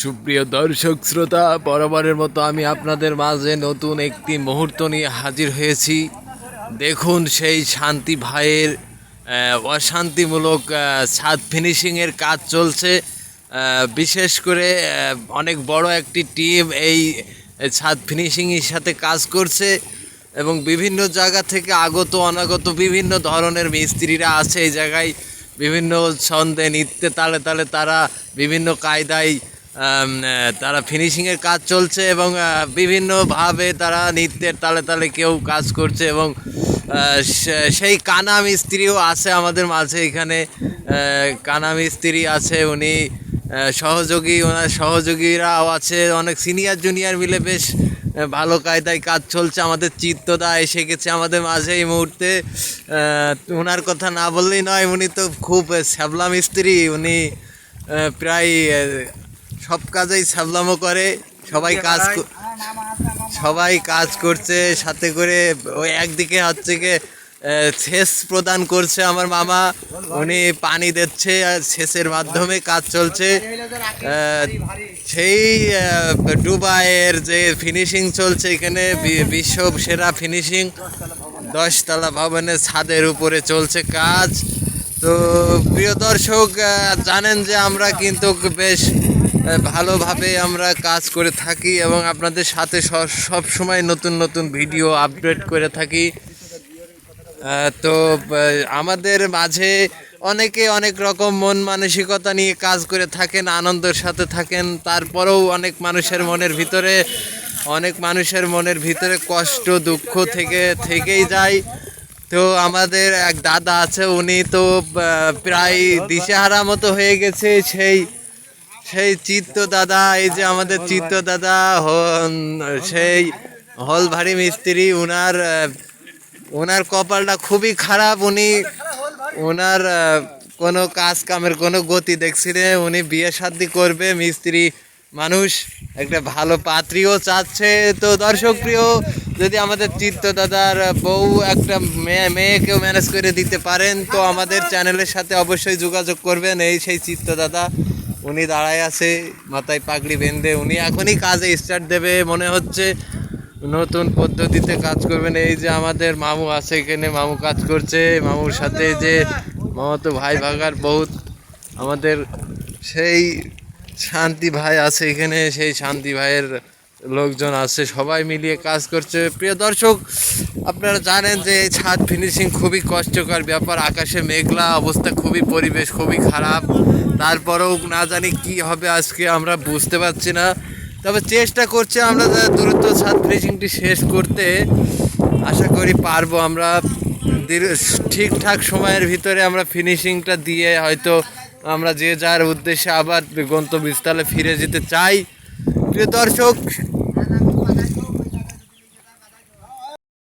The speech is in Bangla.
সুপ্রিয় দর্শক শ্রোতা বরাবরের মতো আমি আপনাদের মাঝে নতুন একটি মুহূর্ত নিয়ে হাজির হয়েছি। দেখুন সেই শান্তি ভাইয়ের অশান্তিমূলক ছাদ ফিনিশিংয়ের কাজ চলছে। বিশেষ করে অনেক বড় একটি টিম এই ছাদ ফিনিশিংয়ের সাথে কাজ করছে এবং বিভিন্ন জায়গা থেকে আগত, অনাগত বিভিন্ন ধরনের মিস্ত্রিরা আছে এই জায়গায়। বিভিন্ন ছন্দে নিত্যে তালে তালে তারা বিভিন্ন কায়দায় তারা ফিনিশিংয়ের কাজ চলছে এবং বিভিন্নভাবে তারা নৃত্যের তালে তালে কেউ কাজ করছে এবং সেই কানা মিস্ত্রিও আছে আমাদের মাঝে এখানে। কানা মিস্ত্রি আছে, উনি সহযোগী, ওনার সহযোগীরাও আছে, অনেক সিনিয়র জুনিয়র মিলে বেশ ভালো কায়দায় কাজ চলছে। আমাদের চিত্তদা এসে গেছে আমাদের মাঝে এই মুহূর্তে। ওনার কথা না বললেই নয়, উনি তো খুব শ্যাবলা মিস্ত্রি, উনি প্রায় সব কাজেই শ্যাবলামো করে সবাই কাজ সবাই কাজ করছে সাথে করে ওই একদিকে হচ্ছে গিয়ে সেচ প্রদান করছে আমার মামা উনি পানি দিচ্ছে আর সেচের মাধ্যমে কাজ চলছে। সেই আহ, দুবাইয়ের যে ফিনিশিং চলছে এখানে বিশ্ব সেরা ফিনিশিং দশতলা ভবনের ছাদের উপরে চলছে কাজ। তো প্রিয় দর্শক জানেন যে আমরা কিন্তু বেশ ভালোভাবে আমরা কাজ করে থাকি এবং আপনাদের সাথে সব সময় নতুন নতুন ভিডিও আপডেট করে থাকি। তো আমাদের মাঝে অনেকে অনেক রকম মন মানসিকতা নিয়ে কাজ করে থাকেন, আনন্দের সাথে থাকেন। তারপরেও অনেক মানুষের মনের ভিতরে, অনেক মানুষের মনের ভিতরে কষ্ট, দুঃখ থেকে, থেকেই যায়। তো আমাদের এক দাদা আছে, উনি তো প্রায় দিশেহারা মতো হয়ে গেছে সেই সেই চিত্ত দাদা, এই যে আমাদের চিত্ত দাদা সেই হল ভারী মিস্ত্রি, উনার ওনার কপালটা খুবই খারাপ। উনি ওনার কোনো কাজ কামের কোনো গতি দেখছি না। উনি বিয়ে শাদি করবে, মিস্ত্রি মানুষ, একটা ভালো পাত্রীও চাচ্ছে। তো দর্শক প্রিয়, যদি আমাদের চিত্ত দাদার বউ একটা মেয়ে, মেয়েকেও ম্যানেজ করে দিতে পারেন, তো আমাদের চ্যানেলের সাথে অবশ্যই যোগাযোগ করবেন। এই সেই চিত্ত দাদা। উনি দাঁড়ায় আছে, মাথায় পাগড়ি বেঁধে, উনি এখনই কাজে স্টার্ট দেবে, মনে হচ্ছে নতুন পদ্ধতিতে কাজ করবেন। এই যে আমাদের মামু আছে এখানে, মামু কাজ করছে। মামুর সাথে যে মামাতো ভাই ভাগার বহুত আমাদের সেই শান্তি ভাই আছে এখানে, সেই শান্তি ভাইয়ের লোকজন আছে, সবাই মিলিয়ে কাজ করছে। প্রিয় দর্শক, আপনারা জানেন যে এই ছাদ ফিনিশিং খুবই কষ্টকর ব্যাপার। আকাশে মেঘলা, অবস্থা খুবই পরিবেশ খুবই খারাপ। তারপরেও না জানি কি হবে আজকে, আমরা বুঝতে পারছি না। তবে চেষ্টা করছি আমরা দ্রুত ছাদ ফিনিশিংটি শেষ করতে। আশা করি পারব আমরা। ঠিকঠাক সময়ের ভিতরে আমরা ফিনিশিংটা দিয়ে হয়তো আমরা যে যার উদ্দেশ্যে আবার গন্তব্যস্থলে ফিরে যেতে চাই। প্রিয় দর্শক